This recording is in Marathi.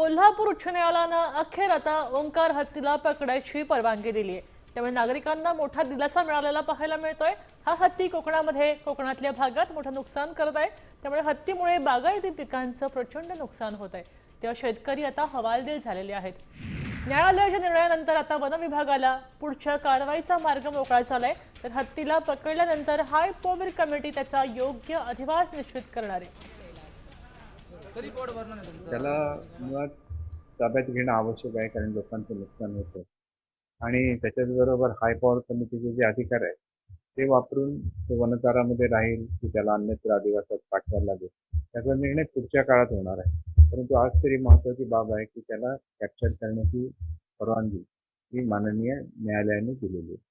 कोल्हापूर उच्च न्यायालयानं अखेर आता ओंकार हत्तीला पकडायची परवानगी दिली आहे. त्यामुळे नागरिकांना मोठा दिलासा मिळालेला पाहायला मिळतोय. हा हत्ती कोकणामध्ये कोकणातल्या भागात मोठं नुकसान करत आहे. त्यामुळे हत्तीमुळे बागायती पिकांचं प्रचंड नुकसान होत आहे. तेव्हा शेतकरी आता हवालदिल झालेले आहेत. न्यायालयाच्या निर्णयानंतर आता वन विभागाला पुढच्या कारवाईचा मार्ग मोकळा झालाय. तर हत्तीला पकडल्यानंतर हाय पॉवर कमिटी त्याचा योग्य अधिवास निश्चित करणार आहे. त्याला मुळात ताब्यात घेणं आवश्यक आहे कारण लोकांचं नुकसान होतं. आणि त्याच्याचबरोबर हाय पॉवर कमिटीचे जे अधिकार आहेत ते वापरून तो वनतारामध्ये राहील की त्याला अन्यत्र आदिवासात पाठवायला लागेल. त्याचा निर्णय पुढच्या काळात होणार आहे. परंतु आज तरी महत्वाची बाब आहे की त्याला कॅप्चर करण्याची परवानगी ही माननीय न्यायालयाने दिलेली आहे.